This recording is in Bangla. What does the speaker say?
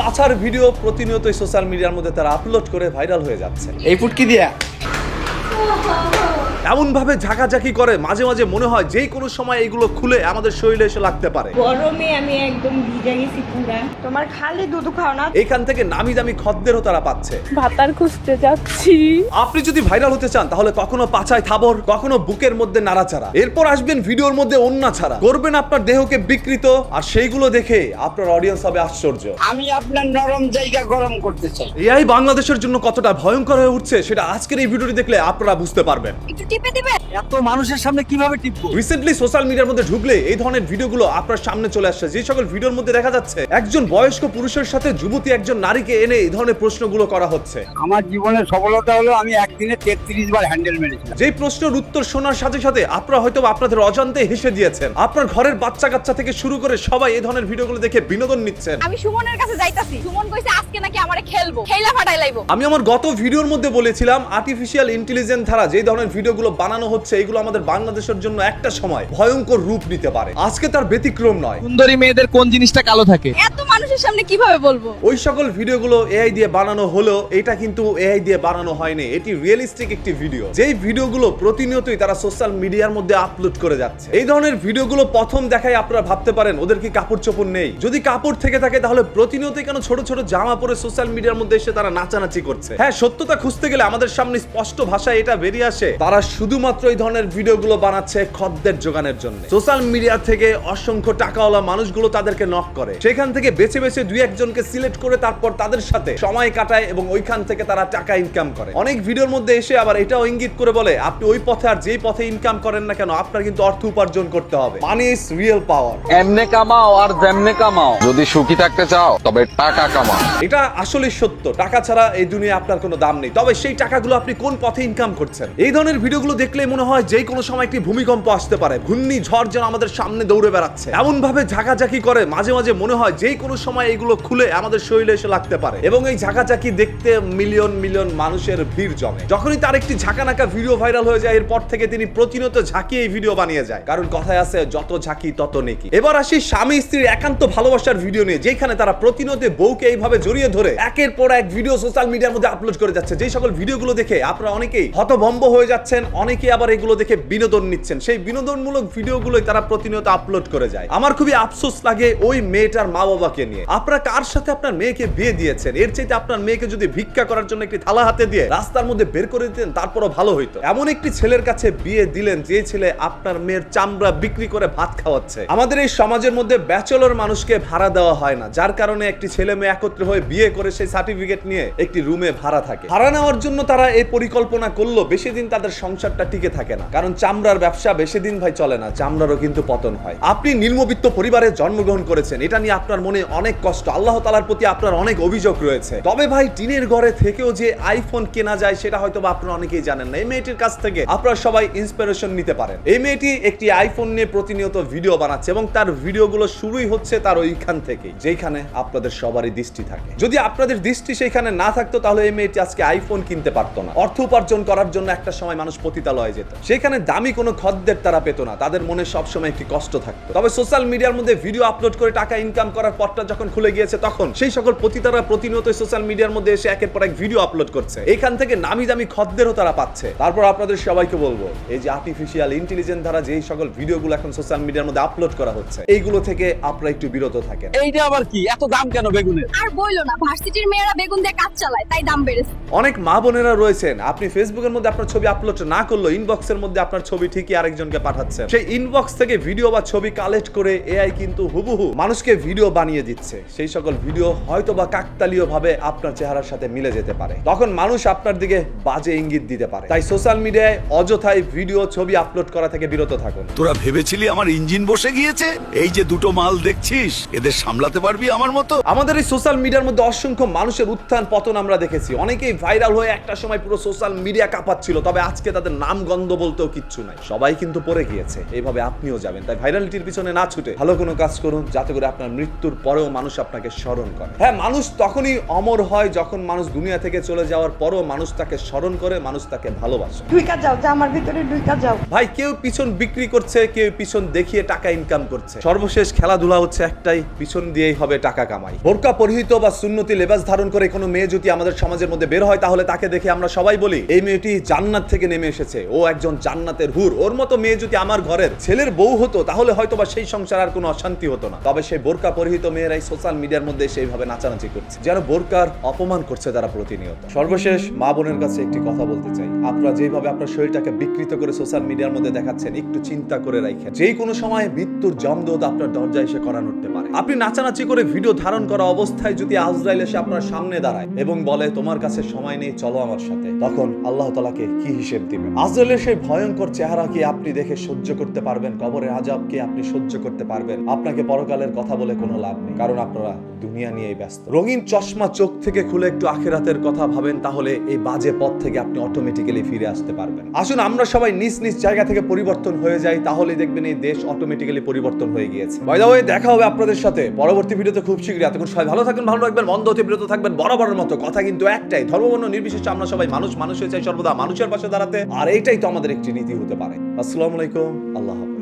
পাছার ভিডিও প্রতিনিয়তই সোশ্যাল মিডিয়ার মধ্যে তারা আপলোড করে ভাইরাল হয়ে যাচ্ছে। এই ফুটকি দিয়া। এমন ভাবে ঝাঁকাঝাঁকি করে মাঝে মাঝে মনে হয় যে কোনো সময় এগুলো খুলে আমাদের শরীরে এসে লাগতে পারে। গরমে আমি একদম ভিজে গেছি পুরা। তোমার খালি দুধ খাও না। এখান থেকে নামি দামি খদ্দেরও তারা পাচ্ছে। ভাতার খুঁজতে যাচ্ছি। আপনি যদি ভাইরাল হতে চান তাহলে কখনো পাছায় থাবর কখনো বুকের মধ্যে নাড়াচাড়া। এরপর আসবেন ভিডিওর মধ্যে অন্যা ছাড়া। করবেন আপনার দেহকে বিকৃত আর সেইগুলো দেখে আপনার অডিয়েন্স হবে আশ্চর্য। আমি আপনার নরম জায়গা গরম করতে চাই। এআই বাংলাদেশের জন্য কতটা ভয়ঙ্কর হয়ে উঠছে সেটা আজকের এই ভিডিওটি দেখলে আপনারা বুঝতে পারবেন। একটু টিপে দিবে এত মানুষের সামনে কীভাবে টিপবো? রিসেন্টলি সোশ্যাল মিডিয়ার মধ্যে ঢুকলে এই ধরনের ভিডিওগুলো আপনার সামনে চলে আসছে। যে সকল ভিডিওর মধ্যে দেখা যাচ্ছে একজন বয়স্ক পুরুষের সাথে যুবতী একজন নারীকে এনে এই ধরনের প্রশ্নগুলো করা হচ্ছে। আমার জীবনের সফলতা হলো আমি একদিনে তেত্রিশ বার হ্যান্ডেল মেরেছিলাম। যেই প্রশ্নের উত্তর শোনার সাথে সাথে আপনারা হয়তো আপনাদের অজান্তে হেসে দিয়েছেন। আপনার ঘরের বাচ্চা কাচ্চা থেকে শুরু করে সবাই এই ধরনের ভিডিওগুলো দেখে বিনোদন নিচ্ছেন। আমি সুমনের কাছে যাইতাছি। সুমন কইছে আজকে নাকি আমারে খেলব। খেলা ফাটাই লাইবো। আমি আমার গত ভিডিওর মধ্যে বলেছিলাম আর্টিফিশিয়াল ইন্টেলিজেন্স দ্বারা যে ধরনের ভিডিওগুলো বানানো হচ্ছে এগুলো আমাদের বাংলাদেশের জন্য একটা সময় ভয়ঙ্কর রূপ নিতে পারে। আজকে তার ব্যতিক্রম নয়। সুন্দরী মেয়েদের কোন জিনিসটা কালো থাকে? এত মানুষের সামনে কীভাবে বলব? ওই সকল ভিডিওগুলো এআই দিয়ে বানানো হলেও এটা কিন্তু এআই দিয়ে বানানো হয়নি। এটি রিয়েলিস্টিক একটি ভিডিও যেই ভিডিওগুলো প্রতিনিয়তই তারা সোশ্যাল মিডিয়ার মধ্যে আপলোড করে যাচ্ছে। এই ধরনের ভিডিওগুলো প্রথম দেখায় আপনারা ভাবতে পারেন ওদের কি কাপড় চোপড় নেই? যদি কাপড় থেকে থাকে তাহলে প্রতিনিয়তই কেন ছোট ছোট জামা পরে সোশ্যাল মিডিয়ার মধ্যে এসে তারা নাচানাচি করছে? হ্যাঁ সত্যতা খুঁজতে গেলে আমাদের সামনে স্পষ্ট ভাষায় এটা বেরিয়ে আসে। তারা শুধুমাত্র এই ধরনের ভিডিওগুলো বানাচ্ছে খদ্দের যোগানের জন্য। সোশ্যাল মিডিয়া থেকে অসংখ্য টাকাওয়ালা মানুষগুলো তাদেরকে নক করে। সেখান থেকে বেছে বেছে দুই একজনকে সিলেক্ট করে তারপর তাদের সাথে সময় কাটায় এবং ওইখান থেকে তারা টাকা ইনকাম করে। অনেক ভিডিওর মধ্যে এসে আবার এটাও ইঙ্গিত করে বলে আপনি ওই পথে আর যেই পথে ইনকাম করেন না কেন আপনার কিন্তু অর্থ উপার্জন করতে হবে। মানি ইজ রিয়েল পাওয়ার এমনে কামাও আর যেমনে কামাও। যদি সুখী থাকতে চাও তবে টাকা কামাও। এটা আসলে সত্য। টাকা ছাড়া এই দুনিয়ায় আপনার কোনো দাম নেই। তবে সেই টাকাগুলো আপনি কোন পথে ইনকাম করছেন? এই ধরনের ভিডিওগুলো দেখলে মনে হয় যে কোনো সময় একটি ভূমিকম্প আসতে পারে। ঘূর্ণি ঝড় যেন আমাদের সামনে দৌড়ে বেড়াচ্ছে। এমন ভাবে ঝাঁকাঝাঁকি করে মাঝে মাঝে মনে হয় যে কোনো সময় এগুলো খুলে আমাদের শরীরে এসে লাগতে পারে। এবং এই ঝাঁকাঝাঁকি দেখতে মিলিয়ন মিলিয়ন মানুষের ভিড় জমে। যখনই তার একটি ঝাঁকানাকা ভিডিও ভাইরাল হয়ে যায়, এরপর থেকে তিনি প্রতিনিয়ত ঝাঁকিয়ে এই ভিডিও বানিয়ে যায়। কারণ কথায় আছে, যত ঝাঁকি, তত নেকি। এবার আসি স্বামী স্ত্রীর একান্ত ভালোবাসার ভিডিও নিয়ে, যেখানে তারা প্রতিনিয়ত বউকে এইভাবে জড়িয়ে ধরে একের পর এক ভিডিও সোশ্যাল মিডিয়ার মধ্যে আপলোড করে যাচ্ছে। যেই সকল ভিডিওগুলো দেখে আপনারা অনেকেই হতভম্ব হয়ে যাচ্ছেন, অনেকেই আবার এগুলো দেখে বিনোদন নিচ্ছেন। সেই বিনোদনমূলক ভিডিওগুলোই তারা প্রতিনিয়ত আপলোড করে যায়। আমার খুবই আফসোস লাগে ওই মেয়েটার মা বাবাকে নিয়ে। আপনারা কার সাথে আপনার মেয়েকে বিয়ে দিয়েছেন? এর চাইতে আপনার মেয়েকে যদি ভিক্ষা করার জন্য একটি থালা হাতে দিয়ে রাস্তার মধ্যে বের করে দিতেন, তারপরও ভালো হইতো। এমন একটি ছেলের কাছে বিয়ে দিলেন, যে ছেলে আপনার মেয়ের চামড়া বিক্রি করে ভাত খাওয়াচ্ছে। আমাদের এই সমাজের মধ্যে ব্যাচেলর মানুষকে ভাড়া দেওয়া হয় না। যার কারণে একটি ছেলে মেয়ে একত্রে হয়ে বিয়ে করে সেই সার্টিফিকেট নিয়ে একটি রুমে ভাড়া থাকে। ভাড়া নেওয়ার জন্য তারা এই পরিকল্পনা করল। বেশি দিন তাদের সংসারটা টিকে থাকে না। কারণ চামড়ার ব্যবসা বেশি দিন ভাই চলে না, চামড়ারও কিন্তু পতন হয়। আপনি নিম্নবিত্ত পরিবারে জন্মগ্রহণ করেছেন, এটা নিয়ে আপনার মনে অনেক কষ্ট, আল্লাহ তালার প্রতি আপনার অনেক অভিযোগ রয়েছে। তবে ভাই টিনের ঘরে থেকেও যে আইফোন কেনা যায়, সেটা হয়তো বা আপনারা অনেকেই জানেন না। এই মেয়েটির কাছ থেকে আপনারা সবাই ইন্সপিরেশন নিতে পারেন। এই মেয়েটি একটি আইফোন নিয়ে প্রতিনিয়ত ভিডিও বানাচ্ছে এবং তার ভিডিওগুলো শুরুই হচ্ছে তার ওইখান থেকেই যেখানে আপনাদের সবারই দৃষ্টি থাকে। যদি আপনাদের দৃষ্টি সেখানে না থাকতো, তাহলে এই মেয়েটি আজকে আইফোন কিনতে পারতো না। অর্থ উপার্জন করার জন্য একটা সময় মানুষ পতিতালয়ে যেত। সেখানে দামি কোনো খদ্দের তারা পেতো না। তাদের মনে সবসময় একটি কষ্ট থাকতো। তবে সোশ্যাল মিডিয়ার মধ্যে ভিডিও আপলোড করে টাকা ইনকাম করার পথটা যখন খুলে গিয়েছে তখন সেই সকল পতিতারা প্রতিনিয়ত সোশ্যাল মিডিয়ার মধ্যে এসে একের পর এক ভিডিও আপলোড করছে। এখান থেকে নামি দামি খদ্দেরও তারা পাচ্ছে। তারপর আপনাদের সবাইকে বলব এই যে আর্টিফিশিয়াল ইন্টেলিজেন্স দ্বারা যেই সকল ভিডিওগুলো এখন সোশ্যাল মিডিয়ার মধ্যে আপলোড করা হচ্ছে এইগুলো থেকে আপনারা একটু বিরত থাকেন। এইটা আবার কি? এত দাম কেন বেগুনের? আর বইলো না ভার্সিটির মেয়েরা বেগুন দিয়ে কাজ চালায় তাই দাম বেড়েছে। অনেক মা বোনেরা রয়েছেন আপনি ফেসবুকের মধ্যে আপনার ছবি আপলোড না করল ইনবক্সের মধ্যে আপনার ছবি ঠিকই আরেকজনকে পাঠাচ্ছেন সেই ইনবক্স থেকে ভিডিও বা ছবি কালেক্ট করে এআই কিন্তু হুবহু মানুষকে ভিডিও বানিয়ে দিচ্ছে। সেই সকল ভিডিও হয়তো বা কাকতালীয় ভাবে আপনার চেহারার সাথে মিলে যেতে পারে। তখন মানুষ আপনার দিকে বাজে ইঙ্গিত দিতে পারে। তাই সোশ্যাল মিডিয়ায় অযথায় ভিডিও ছবি আপলোড করা থেকে বিরত থাকুন। তোরা ভেবেছিলি আমার ইঞ্জিন বসে গিয়েছে? এই যে দুটো মাল দেখছিস এদের সামলাতে পারবি আমার মতো? আমাদের এই সোশ্যাল মিডিয়ার মধ্যে অসংখ্য মানুষের উত্থান পতন আমরা দেখেছি। অনেকেই ভাইরাল হয়ে একটা সময় পুরো সোশ্যাল মিডিয়া কাঁপাচ্ছিল তবে আজকে তাদের নাম গন্ধ আনন্দ বলতেও কিচ্ছু নাই। সবাই কিন্তু পড়ে গিয়েছে। এইভাবে আপনিও যাবেন। তাই ভাইরালিটির পিছনে না ছুটে ভালো কোনো কাজ করুন যাতে করে আপনার মৃত্যুর পরেও মানুষ আপনাকে স্মরণ করে। হ্যাঁ মানুষ তখনই অমর হয় যখন মানুষ দুনিয়া থেকে চলে যাওয়ার পরও মানুষ তাকে স্মরণ করে মানুষ তাকে ভালোবাসে। ঢুইকা যাও যা আমার ভিতরে ঢুইকা যাও। ভাই কেউ পিছন বিক্রি করছে কেউ পিছন দেখিয়ে টাকা ইনকাম করছে। সর্বশেষ খেলাধুলা হচ্ছে একটাই পিছন দিয়েই হবে টাকা কামাই। বোরকা পরিহিত বা সুন্নতি লেবাস ধারণ করে কোনো মেয়ে যদি আমাদের সমাজের মধ্যে বের হয় তাহলে তাকে দেখে আমরা সবাই বলি এই মেয়েটি জান্নাত থেকে নেমে এসেছে। ও একজন জান্নাতের হুর। ওর মতো মেয়ে যদি আমার ঘরের ছেলের বউ হতো, তাহলে হয়তো বা সেই সংসার আর কোনো অশান্তি হতো না। তবে সেই বোরকা পরিহিত মেয়েরাই সোশ্যাল মিডিয়ার মধ্যে সেইভাবে নাচানাচি করছে। যেন বোরকার অপমান করছে তারা প্রতিনিয়ত। সর্বশেষ মা বোনের কাছে একটি কথা বলতে চাই। আপনারা যেভাবে আপনার শরীরটাকে বিকৃত করে সোশ্যাল মিডিয়ার মধ্যে দেখাচ্ছেন, একটু চিন্তা করে রাখেন। যেই কোনো সময় মৃত্যুর জমদোদ আপনার দরজায় এসে করা উঠতে পারে। আপনি নাচানাচি করে ভিডিও ধারণ করা অবস্থায় যদি আজরাইল এসে আপনার সামনে দাঁড়ায় এবং বলে, তোমার কাছে সময় নেই, চলো আমার সাথে, তখন আল্লাহ তালাকে কি হিসেব দিবেন? আজরাইলের সেই ভয়ঙ্কর চেহারা কি আপনি দেখে সহ্য করতে পারবেন? কবরের আজাব কি আপনি সহ্য করতে পারবেন? আপনাকে পরকালের কথা বলে কোনো লাভ নেই, কারণ আপনারা দুনিয়া নিয়েই ব্যস্ত। রঙিন চশমা চোখ থেকে খুলে একটু আখেরাতের কথা ভাবেন, তাহলে এই বাজে পথ থেকে আপনি অটোমেটিক্যালি ফিরে আসতে পারবেন। আসুন, আমরা সবাই নিজ নিজ জায়গা থেকে পরিবর্তন হয়ে যাই তাহলে দেখবেন এই দেশ অটোমেটিক্যালি পরিবর্তন হয়ে গিয়েছে। ওয়ে দেখা হবে আপনাদের সাথে। পরবর্তী ভিডিওতে খুব শীঘ্রই। এতক্ষণ সবাই ভালো থাকবেন, ভালো রাখবেন বন্ধ হতে বিরত থাকবেন, বরাবরের মতো। কথা কিন্তু একটাই, ধর্মবর্ণ, নির্বিশেষে আমরা সবাই মানুষ মানুষের চাই সর্বদা মানুষের পাশে দাঁড়াতে। আর এইটাই তো আমাদের একটি নীতি হতে পারে। আসসালামু আলাইকুম, আল্লাহ